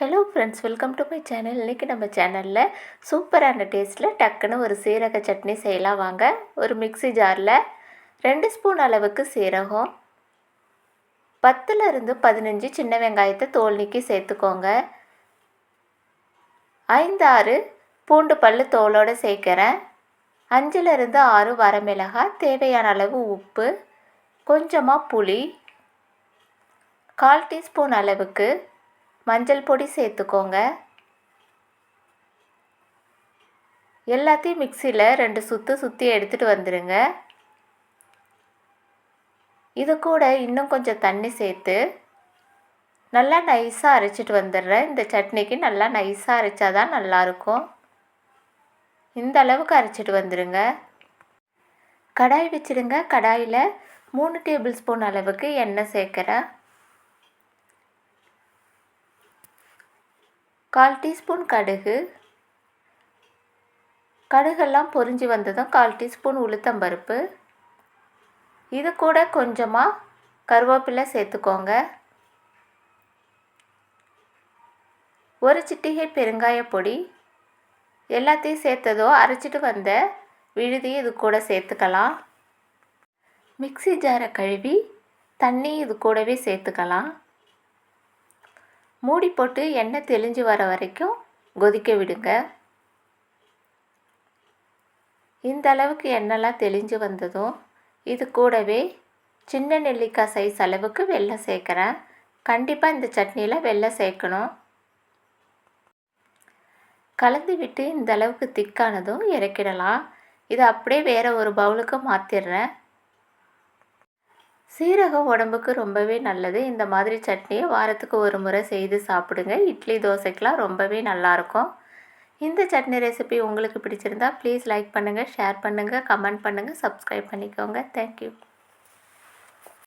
Hello friends welcome to my channel இன்றைக்கி நம்ம சேனலில் சூப்பரான டேஸ்ட்டில் டக்குன்னு ஒரு சீரக சட்னி செய்யலாம். வாங்க ஒரு மிக்ஸி ஜாரில் ரெண்டு ஸ்பூன் அளவுக்கு சீரகம் பத்துலேருந்து பதினஞ்சு சின்ன வெங்காயத்தை தோல் நீக்கி சேர்த்துக்கோங்க. ஐந்து ஆறு பூண்டு பல் தோலோடு சேர்க்குறேன். அஞ்சுலேருந்து ஆறு வரமிளகாய் தேவையான அளவு உப்பு கொஞ்சமாக புளி கால் டீஸ்பூன் அளவுக்கு மஞ்சள் பொடி சேர்த்துக்கோங்க. எல்லாத்தையும் மிக்சியில் ரெண்டு சுற்று சுற்றி எடுத்துகிட்டு வந்துடுங்க இது கூட இன்னும் கொஞ்சம் தண்ணி சேர்த்து நல்லா நைஸாக அரைச்சிட்டு வந்துடுறேன். இந்த சட்னிக்கு நல்லா நைஸாக அரைச்சா தான் நல்லாயிருக்கும். இந்த அளவுக்கு அரைச்சிட்டு வந்துடுங்க கடாய் வச்சுடுங்க கடாயில் மூணு டேபிள் ஸ்பூன் அளவுக்கு எண்ணெய் சேர்க்குறேன். கால் டீஸ்பூன் கடுகு. கடுகெல்லாம் பொரிஞ்சு வந்ததும் கால் டீஸ்பூன் உளுத்தம்பருப்பு. இது கூட கொஞ்சமாக கருவேப்பிலை சேர்த்துக்கோங்க. ஒரு சிட்டிகை பெருங்காய பொடி. எல்லாத்தையும் சேர்த்ததோ அரைச்சிட்டு வந்த விழுதி இது கூட சேர்த்துக்கலாம். மிக்சி ஜாரை கழுவி தண்ணி இது கூடவே சேர்த்துக்கலாம். மூடி போட்டு எண்ணெய் தெளிஞ்சு வர வரைக்கும் கொதிக்க விடுங்க. இந்த அளவுக்கு எண்ணெய்லாம் தெளிஞ்சு வந்ததும் இது கூடவே சின்ன நெல்லிக்காய் சைஸ் அளவுக்கு வெள்ளம் சேர்க்குறேன். கண்டிப்பாக இந்த சட்னியில் வெள்ளம் சேர்க்கணும். கலந்து விட்டு இந்த அளவுக்கு திக்கானதும் இறக்கிடலாம். இதை அப்படியே வேறு ஒரு பவுலுக்கு மாற்றிடுறேன் சீரகம் உடம்புக்கு ரொம்பவே நல்லது. இந்த மாதிரி சட்னியை வாரத்துக்கு ஒரு முறை செய்து சாப்பிடுங்க. இட்லி தோசைக்கெலாம் ரொம்பவே நல்லாயிருக்கும். இந்த சட்னி ரெசிபி உங்களுக்கு பிடிச்சிருந்தா ப்ளீஸ் லைக் பண்ணுங்கள் ஷேர் பண்ணுங்கள் கமெண்ட் பண்ணுங்கள் சப்ஸ்கிரைப் பண்ணிக்கோங்க. Thank you